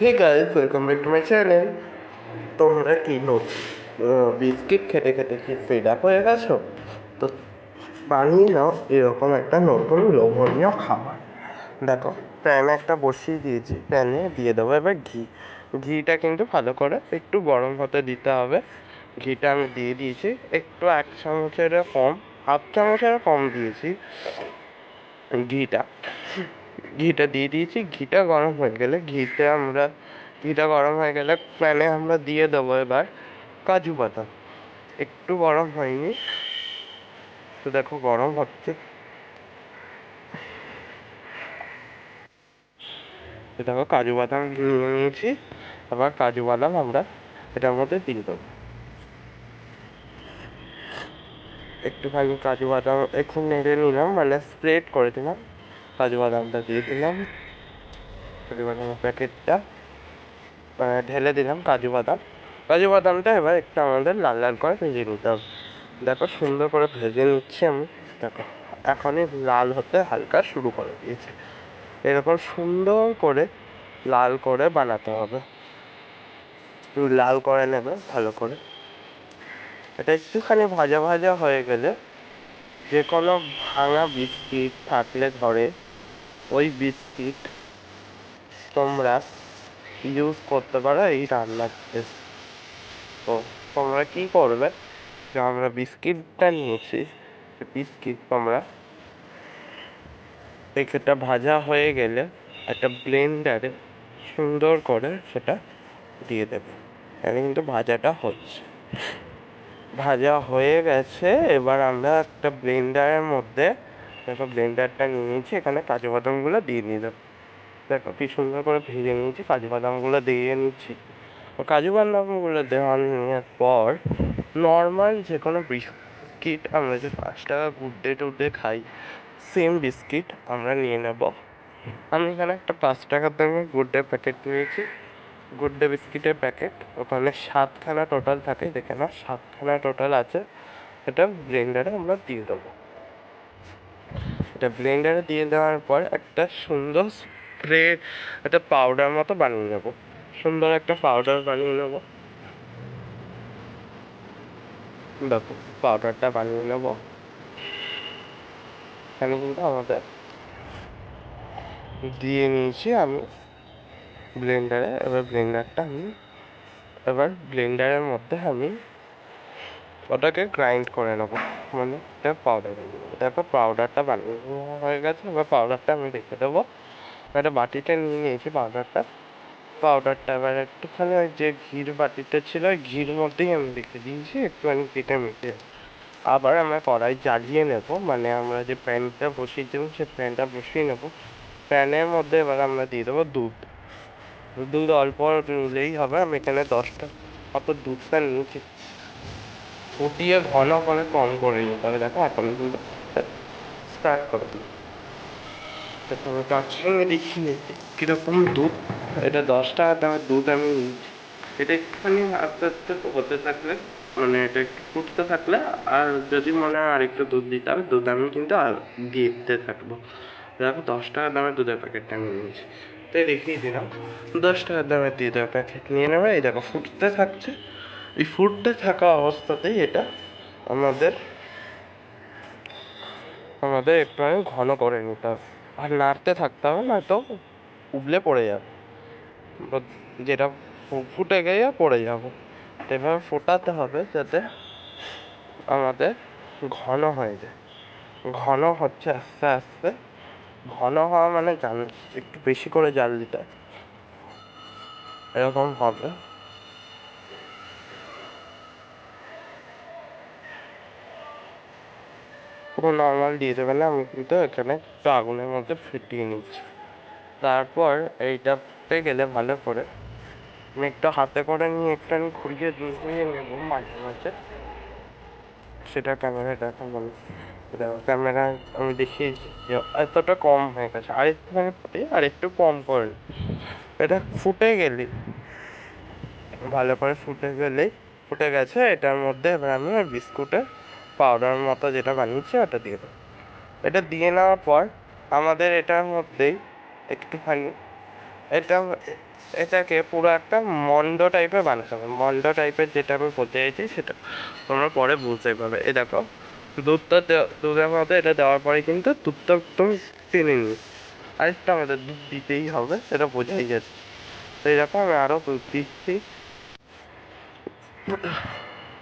Hey guys welcome back to my channel তোমরা কি biscuit খেতে খেতে কি ফেড আপ হয়ে গেছো? তো বানিয়ে নাও এরকম একটা নতুন লোভনীয় খাবার। দেখো প্যানে একটা বসিয়ে দিয়েছি। প্যানে দিয়ে দেবো এবার ঘি। ঘিটা কিন্তু ভালো করে একটু গরম হতে দিতে হবে। ঘিটা আমি দিয়ে দিয়েছি। একটু এক চামচের কম, হাফ চামচের কম দিয়েছি ঘিটা। ঘিটা দিয়ে দিয়েছি, ঘিটা গরম হয়ে গেলে ঘিতে আমরা, ঘিটা গরম হয়ে গেলে প্যানে আমরা দিয়ে দেবো এবার কাজু বাদাম। একটু গরম হয়নি, তো দেখো গরম হচ্ছে। দেখো কাজু বাদাম নিয়ে নিয়েছি, এবার কাজু বাদাম আমরা এটার মধ্যে দিয়ে দেবো। একটুখানি কাজু বাদাম একটু নেড়ে নিলাম মানে স্প্রেড করে দিলাম। কাজু বাদামটা দিয়ে দিলাম। কাজু বাদামের প্যাকেটটা ঢেলে দিলাম কাজু বাদাম কাজু বাদামটা এবার একটু আমাদের লাল লাল করে ভেজে নিতে হবে। দেখো সুন্দর করে ভেজে নিচ্ছি আমি। দেখো, এখনই লাল হতে হালকা শুরু করে দিয়েছে। এরকম সুন্দর করে লাল করে বানাতে হবে। লাল করে নেবে, ভালো করে। এটা একটুখানি ভাজা ভাজা হয়ে গেলে যে কোনো ভাঙা বিস্কিট থাকলে ঘরে ওই বিস্কিট তোমরা ইউজ করতে পারো এই রান্নাতে তো তোমরা কী করবে যে আমরা বিস্কিটটা নিয়েছি বিস্কিট তোমরা প্যাকেটটা ভাজা হয়ে গেলে একটা ব্লেন্ডারে সুন্দর করে সেটা দিয়ে দেবে। এখানে কিন্তু ভাজাটা হচ্ছে। ভাজা হয়ে গেছে, এবার আমরা একটা ব্লেন্ডারের মধ্যে দেখো ব্লেন্ডারটা নিয়ে নিয়েছি, এখানে কাজু বাদামগুলো দিয়ে দেবো দেখো কি সুন্দর করে ভেজে নিয়েছি কাজু বাদামগুলো দিয়ে নিচ্ছি। কাজু বাদামগুলো দেওয়া নেওয়ার পর নর্মাল যে কোনো বিস্কিট আমরা যে পাঁচ টাকা গুড ডে টুডে খাই সেম বিস্কিট আমরা নিয়ে নেব। আমি এখানে একটা পাঁচ টাকার দামের গুড ডে প্যাকেট নিয়েছি। গুড ডে বিস্কিটের প্যাকেট ওখানে সাতখানা টোটাল থাকে, দেখে নাও সাতখানা টোটাল আছে। এটা ব্লেন্ডারে আমরা দিয়ে দেবো। এটা ব্লেন্ডারে দিয়ে দেওয়ার পর একটা সুন্দর স্প্রে একটা পাউডার মতো বানিয়ে নেব। সুন্দর একটা পাউডার বানিয়ে নেব। দেখো পাউডারটা বানিয়ে নেব। এখানে কিন্তু আমাদের দিয়ে নিয়েছি আমি ব্লেন্ডারে এবার ব্লেন্ডারটা আমি, এবার ব্লেন্ডারের মধ্যে আমি ওটাকে গ্রাইন্ড করে নেব। মানে এটা পাউডার তারপর পাউডারটা বানিয়ে হয়ে গেছে। এবার পাউডারটা আমি রেখে দেবো। একটা বাটিতে নিয়ে নিয়েছি পাউডারটা পাউডারটা এবার একটুখানি ওই যে ঘির বাটিটা ছিল, ওই ঘির মধ্যেই আমি রেখে দিয়েছি। একটুখানি কেটে মেটে আবার আমরা কড়াই জ্বালিয়ে নেব। মানে আমরা যে প্যানটা বসিয়ে দেবো সেই প্যানটা বসিয়ে নেব। প্যানের মধ্যে এবার আমরা দিয়ে দেবো দুধ। দুধ অল্প নিলেই হবে। আমি এখানে দশটা অত দুধটা নিয়েছি। ফুটিয়ে ঘন করে কম করে নিতে হবে দেখো এখন কিন্তু স্টার্ট করে দিই তারপরে তার সঙ্গে কীরকম দুধ? এটা দশ টাকা দামের দুধ আমি নিয়েছি। এটা একটুখানি আস্তে আস্তে হতে থাকলে মানে এটা একটু ফুটতে থাকলে আর যদি মনে হয় আরেকটু দুধ দিতে হবে দুধ আমি কিন্তু আর দিতে থাকব। দেখো দশ টাকা দামের দুধের প্যাকেটটা আমি নিয়েছি। তাই দেখিয়ে দিলাম। দশ টাকা দামের দুধের প্যাকেট নিয়ে নেবে। এই দেখো ফুটতে থাকছে। এই ফুটতে থাকা অবস্থাতেই এটা আমাদের আমাদের একটুখানি ঘন করে নিতে হবে। আর নাড়তে থাকতে হবে, নয়তো উবলে পড়ে যাবে। যেটা ফুটে গিয়ে পড়ে যাব। এভাবে ফোটাতে হবে যাতে আমাদের ঘন হয়ে যায়। ঘন হচ্ছে আস্তে আস্তে। ঘন হওয়া মানে জাল একটু বেশি করে জাল দিতে এরকম হবে। পুরো নর্মাল দিয়ে দেবে না আমি কিন্তু এখানে একটু আগুনের মধ্যে ফুটিয়ে নিচ্ছি। তারপর এইটা ফুটে গেলে ভালো করে আমি একটু হাতে করে নিয়ে একটু আমি ঘুরিয়ে ঘুরিয়ে নেব মাঝে মাঝে। সেটা ক্যামেরাটা এখন বলো। ক্যামেরা আমি দেখিয়েছি এতটা কম হয়ে গেছে। আর একটুখানি ফুটে আর একটু কম করে এটা ফুটে গেলে, ভালো করে ফুটে গেলেই, ফুটে গেছে, এটার মধ্যে এবার আমি বিস্কুটের পাউডার মতো যেটা বানিয়েছি ওটা দিয়ে দেবো। এটা দিয়ে নেওয়ার পর আমাদের এটার মধ্যেই একটুখানি এটা, এটাকে পুরো একটা মন্ড টাইপের বানাতে হবে। মন্ড টাইপের যেটা আমি বলতে চাইছি সেটা তোমরা পরে বুঝতে পারবে। এই দেখো, দুধটা দুধের মধ্যে এটা দেওয়ার পরে কিন্তু দুধটা একদম টেনে নিই আরেকটা আমাদের দুধ দিতেই হবে, সেটা বোঝাই যাচ্ছে। এই দেখো আমি আরও দুধ দিচ্ছি।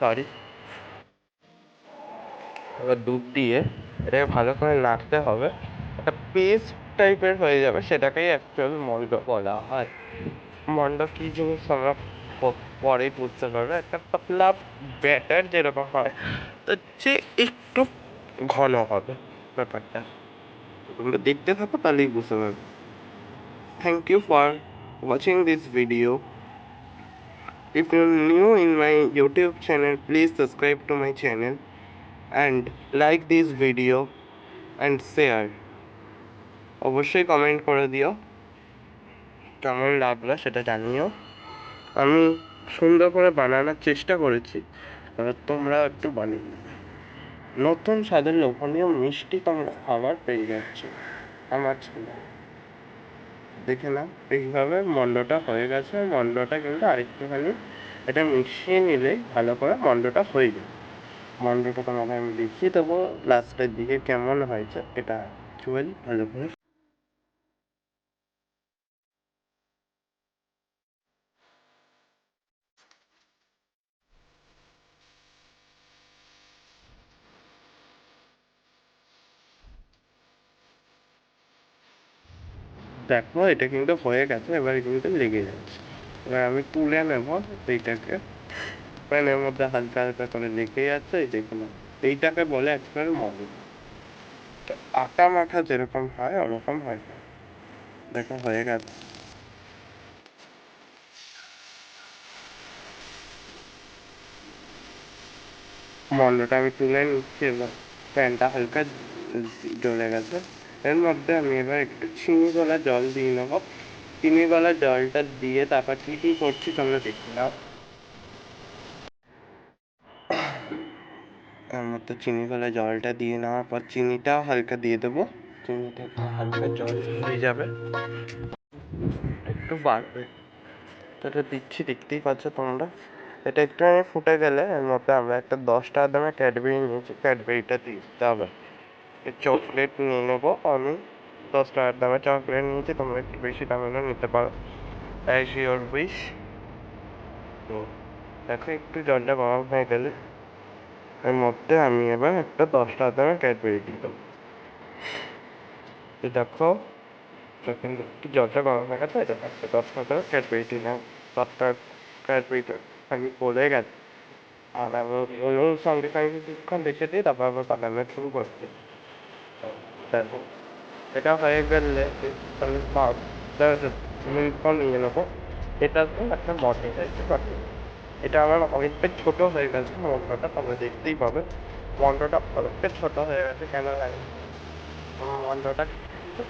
সরি এবার দুধ দিয়ে এটাকে ভালো করে নাড়তে হবে। একটা পেস্ট টাইপের হয়ে যাবে সেটাকেই অ্যাকচুয়াল মন্ড বলা হয়। মন্ড কী জিনিস আমরা পরেই বুঝতে পারবে। একটা পাতলা ব্যাটার যেরকম হয় তো সে একটু ঘন হবে ব্যাপারটা। দেখতে থাকো তাহলেই বুঝতে পারবে। Thank you for watching this video If you're new in my YouTube channel, please subscribe to my channel. And like this video and share. অবশ্যই কমেন্ট করে দিও। কেমন লাগল সেটা জানিও। আমি সুন্দর করে বানানোর চেষ্টা করেছি, এবার তোমরা একটু বানিয়ে। নতুন স্বাদের লোভনীয় মিষ্টি তোমরা খাবার পেয়ে যাচ্ছ আমার ছেলে দেখে নাও, এইভাবে মন্ডটা হয়ে গেছে। মন্ডটা কিন্তু আরেকটুখানি এটা মিশিয়ে নিলেই ভালো করে মন্ডটা হয়ে যাবে। মন্ডটা তোমাকে আমি দেখিয়ে দেবো। লাস্টের দিকে কেমন হয়েছে এটা অ্যাকচুয়ালি ভালো করে। দেখো, এটা কিন্তু হয়ে গেছে, এবার কিন্তু লেগে যাচ্ছে। এবার আমি তুলে নেব এইটাকে প্যানের মধ্যে হালকা হালকা করে লেগে যাচ্ছে দেখুন এইটাকে বলে মন্ড তো আটা মাখা যেরকম হয়, ওরকম হয়। দেখো, হয়ে গেছে মন্ডটা আমি তুলে নিচ্ছি, এবার প্যানটা হালকা জ্বলে গেছে। এর মধ্যে আমি এবার একটু চিনি গলা জল দিয়ে নেব। চিনি গলা জলটা দিয়ে তারপর কী কী করছি তোমরা দেখে নাও। মধ্যে চিনি গলা জলটা দিয়ে নেওয়ার পর চিনিটাও হালকা দিয়ে দেবো। চিনিটা একটু হালকা জল হয়ে যাবে। একটু বাড়বে। তো এটা দিচ্ছি, দেখতেই পাচ্ছ তোমরা। এটা একটুখানি ফুটে গেলে, এর মধ্যে আমরা একটা দশ টাকা দামের ক্যাডবেরি নিয়েছি, ক্যাডবেরিটা দিতে হবে। চকলেট নিয়ে নেব। আমি দশ টাকার দামের চকলেট নিয়েছি, তোমরা একটু বেশি দামেরও নিতে পারো। অ্যাজ ইউর উইশ তো দেখো, একটু জলটা গরম হয়ে গেলে মধ্যে আমি এবার একটা দশ টাকা দামের ক্যাডবেরি দেবো। দেখো যখন জলটা গরম হয়ে গেছে এটা একটা দশ টাকা দামের ক্যাডবেরি দিলাম। দশ টাকার ক্যাডবেরিটা আমি বলে গেছে। আর ওর সঙ্গে সঙ্গে কিছুক্ষণ রেখে দিই তারপর আবার বানানো শুরু করছি। দেখো, এটা হয়ে গেলে আমি মিনিটক্ষণ নিয়ে নেব। এটা তো একটা পাচ্ছি এটা আমার অনেকটা ছোট হয়ে গেছে মন্ডটা তোমরা দেখতেই পাবে। মন্ডটা অনেকটা ছোট হয়ে গেছে, কেন জানি মন্ডটা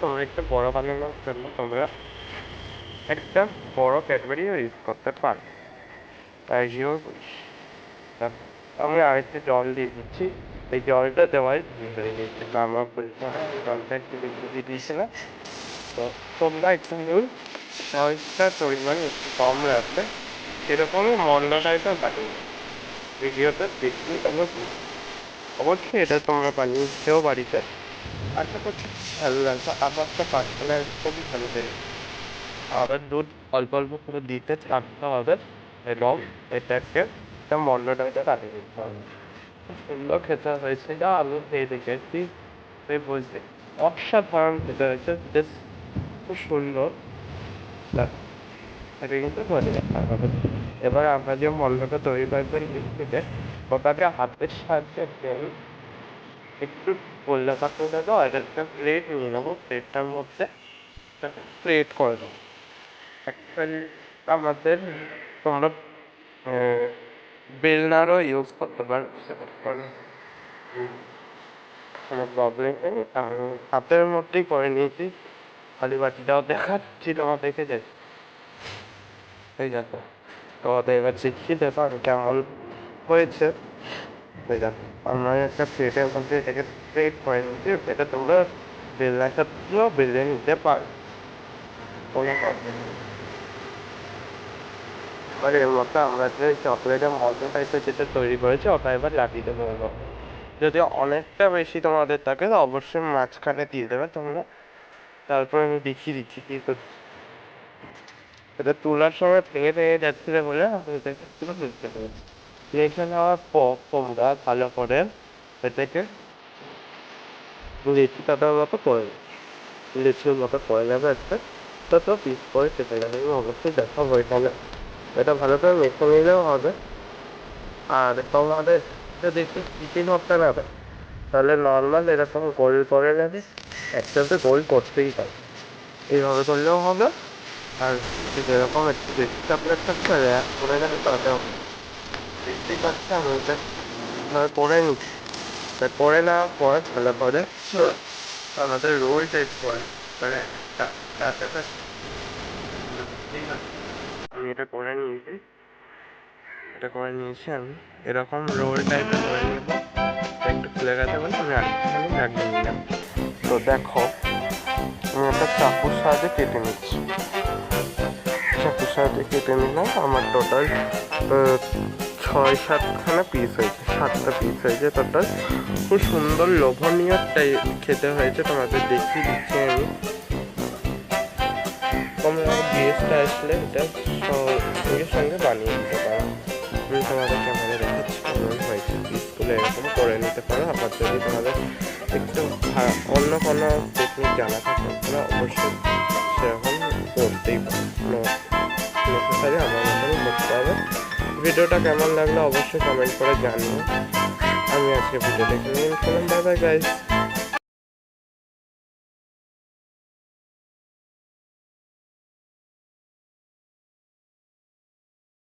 তোমরা একটু বড় বানানোর জন্য তোমরা একটা বড় ক্যাডবেরিও ইউজ করতে পারো। তাই জিও আমি আরেকটা জল দিয়ে দিচ্ছি। এই জলটা দেওয়াই আমার জলটা একটু দিয়ে দিয়েছিলাম তো তোমরা একটু জলটার পরিমাণ একটু কম রাখবে। সেরকমই মন্ড টাইপের বানিয়ে ভিডিওতে দেখতে তোমরা। অবশ্যই এটা তোমরা বানিয়ে খেয়েও বাড়িতে। আশা করছি ভালো লাগবে। আমারটা পার্সোনাল খুবই ভালো লেগেছে আবার দুধ অল্প অল্প করে দিতে থাকতে হবে। এবং এটাকে একটা মন্ডটাকে কাটিয়ে দিতে হবে খুব সুন্দর খেতে হয়েছে। যা আলু খেয়ে দেখেছি তুই বুঝলি অসাধারণ খেতে হয়েছে। বেশ খুব সুন্দর। এটা কিন্তু রাখা হবে। এবার আমরা যে মন্ডটা তৈরি করব মিষ্টিতে ওটাকে হাতের সাহায্যে তেল, একটু গোল্লা কাপড় দেবো, আর একটা প্লেট নিয়ে নেব প্লেটটার মধ্যে প্লেট করে দেবো। অ্যাকচুয়ালি আমাদের তোমরা বেলনারও ইউজ করতে পারো কোনো প্রবলেম নেই। আমি হাতের মধ্যেই করে নিয়েছি। খালি বাটিটাও দেখাচ্ছি তোমাদেরকে যে ঠিক আছে তোমাদের এবার আমি কেমন হয়েছে প্লেট করে এটা তোমরা নিতে এর মধ্যে আমরা যে টাইপের যেটা তৈরি করেছি ওটা এবার লাগিয়ে দেবো যদি অনেকটা বেশি তোমাদের থাকে তো অবশ্যই মাঝখানে দিয়ে দেবে তোমরা তারপরে আমি দেখিয়ে দিচ্ছি কি করছি এটা তোলার সময় ভেঙে ভেঙে যাচ্ছিল বলে আমি এটাকে পুরো পর তোমরা ভালো করে এটাকে লিচিটাটার মতো করে নেবে। লিচির মতো করে নেবে একটা। তো তো পিস করে কেটে যাবে, আমি অবশ্যই দেখাবো এখানে। এটা ভালো করে মেখে নিলেও হবে। আর তোমাদের যদি একটু চিকেন হতে না হবে তাহলে নর্মাল এরকম গোল করে নেবে একসাথে গোল করতেই হবে এইভাবে করলেও হবে। আর যেরকম চকলেট থাকছে এক করে গেলে তাতেও দেখতেই পাচ্ছি আমি ওটা করে নিচ্ছি। তা করে নেওয়ার পর ভালো করে আমাদের রোল টাইপ করে মানে। আমি এটা করে নিয়েছি। এটা করে নিয়েছি আমি। এরকম রোল টাইপের করে নিব একটু খুলে গেছে বলে আমি আরেকটুখানি লাগিয়ে নিলাম তো দেখো আমি একটা চাকুর সাহায্যে কেটে নিচ্ছি। সাহায্যে কেটে নিলাম আমার টোটাল ছয় সাতখানা পিস হয়েছে, সাতটা পিস হয়েছে টোটাল খুব সুন্দর লোভনীয় খেতে হয়েছে, তোমাদের দেখিয়ে দিচ্ছি আমি। আসলে এটা সঙ্গে সঙ্গে বানিয়ে দিতে পারো। আমি তোমাদের ক্যামেরা দেখাচ্ছি কেমন হয়েছে এরকম করে নিতে পারো। আবার যদি তোমাদের একটু অন্য কোনো টেকনিক জানা থাকে অবশ্যই সেরকম করতেই নেসেসারি আমার মতন করতে হবে। ভিডিওটা কেমন লাগল অবশ্যই কমেন্ট করে জানিও। আমি আজকে ভিডিও দেখে নিয়ে বাই বাই গাইস